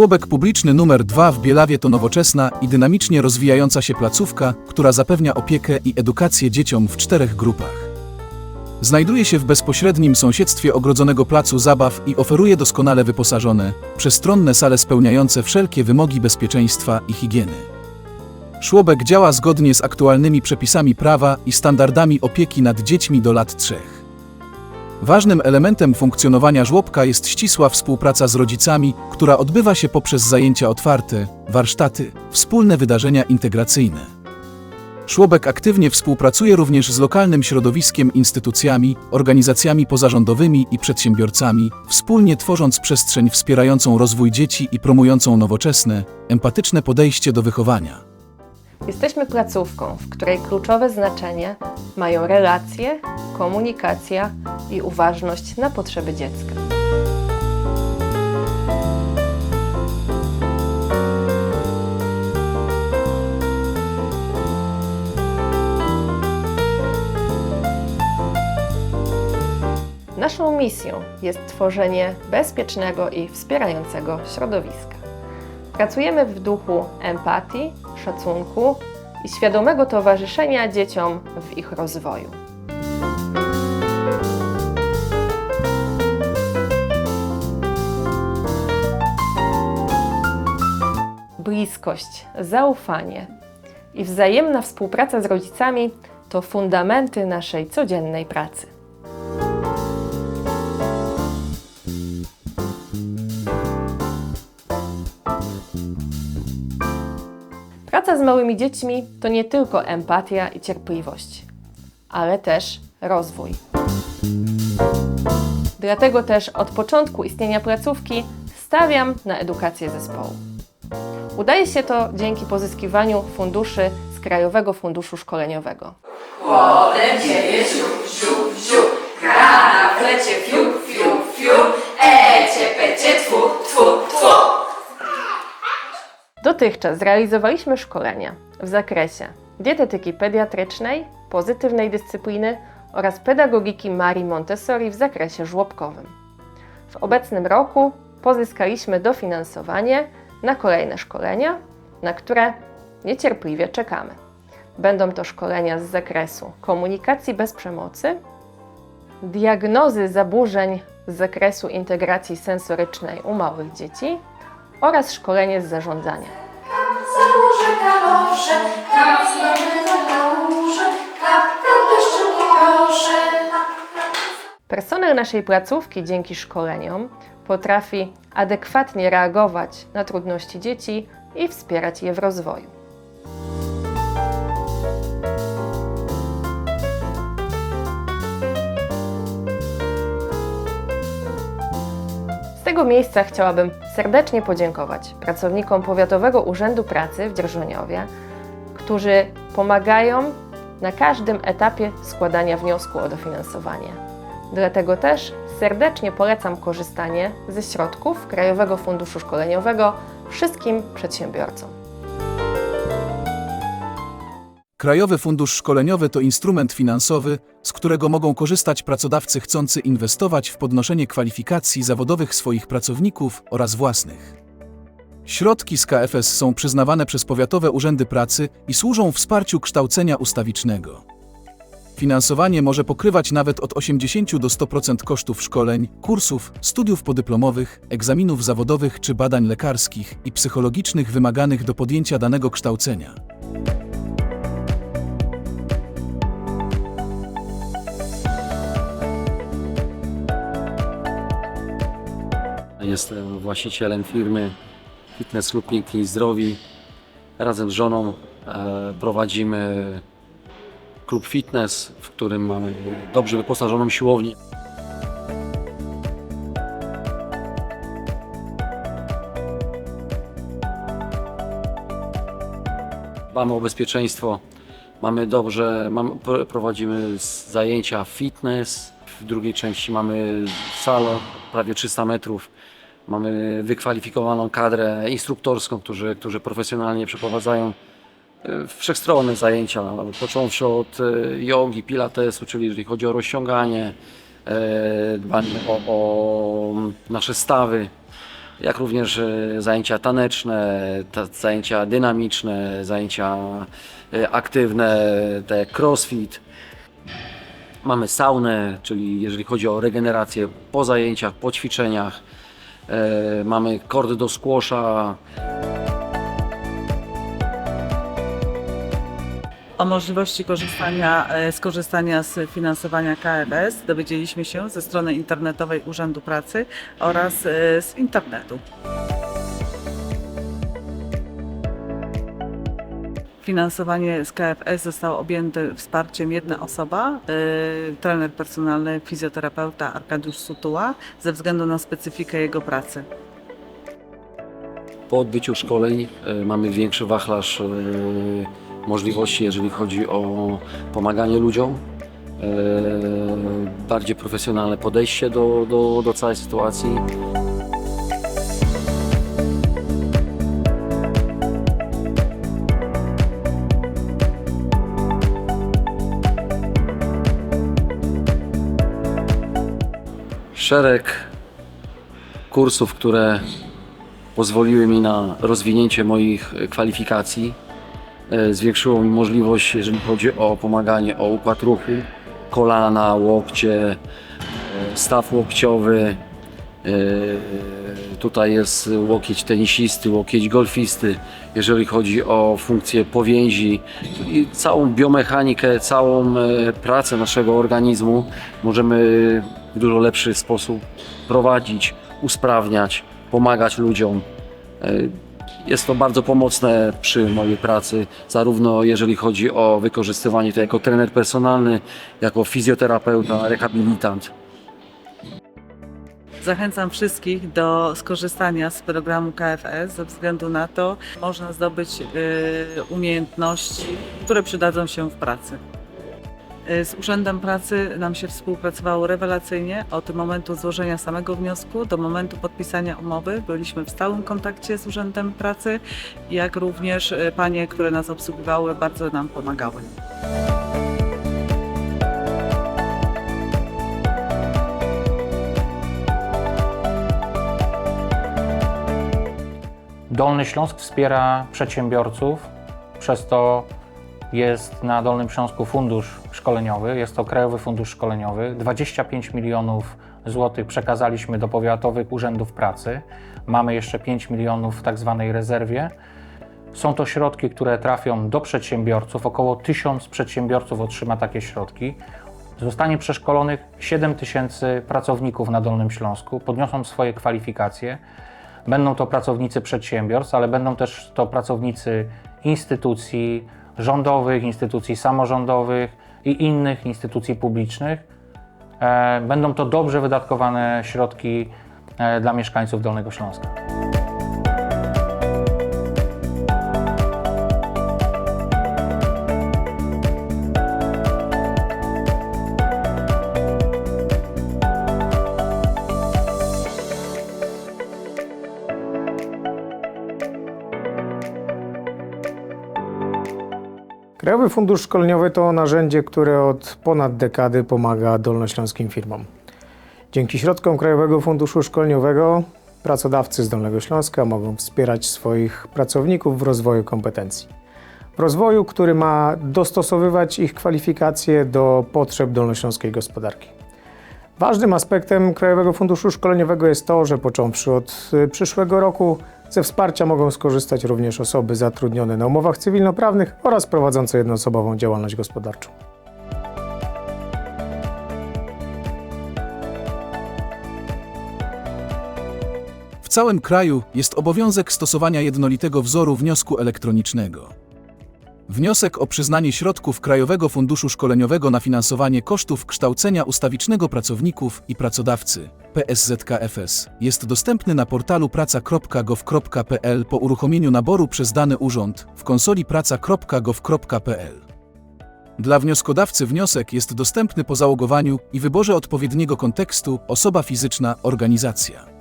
Żłobek publiczny numer 2 w Bielawie to nowoczesna i dynamicznie rozwijająca się placówka, która zapewnia opiekę i edukację dzieciom w czterech grupach. Znajduje się w bezpośrednim sąsiedztwie ogrodzonego placu zabaw i oferuje doskonale wyposażone, przestronne sale spełniające wszelkie wymogi bezpieczeństwa i higieny. Żłobek działa zgodnie z aktualnymi przepisami prawa i standardami opieki nad dziećmi do lat trzech. Ważnym elementem funkcjonowania żłobka jest ścisła współpraca z rodzicami, która odbywa się poprzez zajęcia otwarte, warsztaty, wspólne wydarzenia integracyjne. Żłobek aktywnie współpracuje również z lokalnym środowiskiem, instytucjami, organizacjami pozarządowymi i przedsiębiorcami, wspólnie tworząc przestrzeń wspierającą rozwój dzieci i promującą nowoczesne, empatyczne podejście do wychowania. Jesteśmy placówką, w której kluczowe znaczenie mają relacje, komunikacja i uważność na potrzeby dziecka. Naszą misją jest tworzenie bezpiecznego i wspierającego środowiska. Pracujemy w duchu empatii, szacunku i świadomego towarzyszenia dzieciom w ich rozwoju. Bliskość, zaufanie i wzajemna współpraca z rodzicami to fundamenty naszej codziennej pracy. Praca z małymi dziećmi to nie tylko empatia i cierpliwość, ale też rozwój. Dlatego też od początku istnienia placówki stawiam na edukację zespołu. Udaje się to dzięki pozyskiwaniu funduszy z Krajowego Funduszu Szkoleniowego. Potem dzieje siu, siu, siu, gra na flecie, fiu, fiu, fiu, ecie, pecie, tfu. Dotychczas zrealizowaliśmy szkolenia w zakresie dietetyki pediatrycznej, pozytywnej dyscypliny oraz pedagogiki Marii Montessori w zakresie żłobkowym. W obecnym roku pozyskaliśmy dofinansowanie na kolejne szkolenia, na które niecierpliwie czekamy. Będą to szkolenia z zakresu komunikacji bez przemocy, diagnozy zaburzeń z zakresu integracji sensorycznej u małych dzieci oraz szkolenie z zarządzania. Kalosze, kap kałuże, kap, proszę. Personel naszej placówki dzięki szkoleniom potrafi adekwatnie reagować na trudności dzieci i wspierać je w rozwoju. Tego miejsca chciałabym serdecznie podziękować pracownikom Powiatowego Urzędu Pracy w Dzierżoniowie, którzy pomagają na każdym etapie składania wniosku o dofinansowanie. Dlatego też serdecznie polecam korzystanie ze środków Krajowego Funduszu Szkoleniowego wszystkim przedsiębiorcom. Krajowy Fundusz Szkoleniowy to instrument finansowy, z którego mogą korzystać pracodawcy chcący inwestować w podnoszenie kwalifikacji zawodowych swoich pracowników oraz własnych. Środki z KFS są przyznawane przez powiatowe urzędy pracy i służą wsparciu kształcenia ustawicznego. Finansowanie może pokrywać nawet od 80 do 100% kosztów szkoleń, kursów, studiów podyplomowych, egzaminów zawodowych czy badań lekarskich i psychologicznych wymaganych do podjęcia danego kształcenia. Jestem właścicielem firmy Fitness Club Piękni i Zdrowi. Razem z żoną e, prowadzimy klub fitness, w którym mamy dobrze wyposażoną siłownię. Dbamy o bezpieczeństwo. Mamy dobrze, mamy, pr- prowadzimy zajęcia fitness. W drugiej części mamy salę prawie 300 metrów. Mamy wykwalifikowaną kadrę instruktorską, którzy, którzy profesjonalnie przeprowadzają e, wszechstronne zajęcia, począwszy od e, jogi, pilatesu, czyli jeżeli chodzi o rozciąganie, e, dbanie o, o nasze stawy, jak również zajęcia taneczne, ta, zajęcia dynamiczne, zajęcia aktywne, jak crossfit. Mamy saunę, czyli jeżeli chodzi o regenerację po zajęciach, po ćwiczeniach. E, mamy kordy do squasha, O możliwości korzystania, e, skorzystania z finansowania KFS dowiedzieliśmy się ze strony internetowej Urzędu Pracy oraz e, z internetu. Finansowanie z KFS zostało objęte wsparciem jedna osoba, e, trener personalny, fizjoterapeuta Arkadiusz Sutuła, ze względu na specyfikę jego pracy. Po odbyciu szkoleń e, mamy większy wachlarz e, możliwości, jeżeli chodzi o pomaganie ludziom, bardziej profesjonalne podejście do, do, do całej sytuacji. Szereg kursów, które pozwoliły mi na rozwinięcie moich e, kwalifikacji. E, Zwiększyło mi możliwość, jeżeli chodzi o pomaganie o układ ruchu, kolana, łokcie, e, staw łokciowy. Tutaj jest łokieć tenisisty, łokieć golfisty, jeżeli chodzi o funkcję powięzi i całą biomechanikę, całą e, pracę naszego organizmu możemy w dużo lepszy sposób prowadzić, usprawniać, pomagać ludziom. E, Jest to bardzo pomocne przy mojej pracy, zarówno jeżeli chodzi o wykorzystywanie to jako trener personalny, jako fizjoterapeuta, rehabilitant. Zachęcam wszystkich do skorzystania z programu KFS ze względu na to, można zdobyć y, umiejętności, które przydadzą się w pracy. Y, Z Urzędem Pracy nam się współpracowało rewelacyjnie od momentu złożenia samego wniosku do momentu podpisania umowy. Byliśmy w stałym kontakcie z Urzędem Pracy, jak również y, panie, które nas obsługiwały, bardzo nam pomagały. Dolny Śląsk wspiera przedsiębiorców, przez to jest na Dolnym Śląsku fundusz szkoleniowy, jest to Krajowy Fundusz Szkoleniowy. 25 milionów złotych przekazaliśmy do powiatowych urzędów pracy. Mamy jeszcze 5 milionów w tak zwanej rezerwie. Są to środki, które trafią do przedsiębiorców. Około 1000 przedsiębiorców otrzyma takie środki. Zostanie przeszkolonych 7 tysięcy pracowników na Dolnym Śląsku, podniosą swoje kwalifikacje. Będą to pracownicy przedsiębiorstw, ale będą też to pracownicy instytucji rządowych, instytucji samorządowych i innych instytucji publicznych. E, Będą to dobrze wydatkowane środki e, dla mieszkańców Dolnego Śląska. Krajowy Fundusz Szkoleniowy to narzędzie, które od ponad dekady pomaga dolnośląskim firmom. Dzięki środkom Krajowego Funduszu Szkoleniowego pracodawcy z Dolnego Śląska mogą wspierać swoich pracowników w rozwoju kompetencji. W rozwoju, który ma dostosowywać ich kwalifikacje do potrzeb dolnośląskiej gospodarki. Ważnym aspektem Krajowego Funduszu Szkoleniowego jest to, że począwszy od y, przyszłego roku ze wsparcia mogą skorzystać również osoby zatrudnione na umowach cywilnoprawnych oraz prowadzące jednoosobową działalność gospodarczą. W całym kraju jest obowiązek stosowania jednolitego wzoru wniosku elektronicznego. Wniosek o przyznanie środków Krajowego Funduszu Szkoleniowego na finansowanie kosztów kształcenia ustawicznego pracowników i pracodawcy PSZKFS jest dostępny na portalu praca.gov.pl po uruchomieniu naboru przez dany urząd w konsoli praca.gov.pl. Dla wnioskodawcy wniosek jest dostępny po załogowaniu i wyborze odpowiedniego kontekstu osoba fizyczna, organizacja.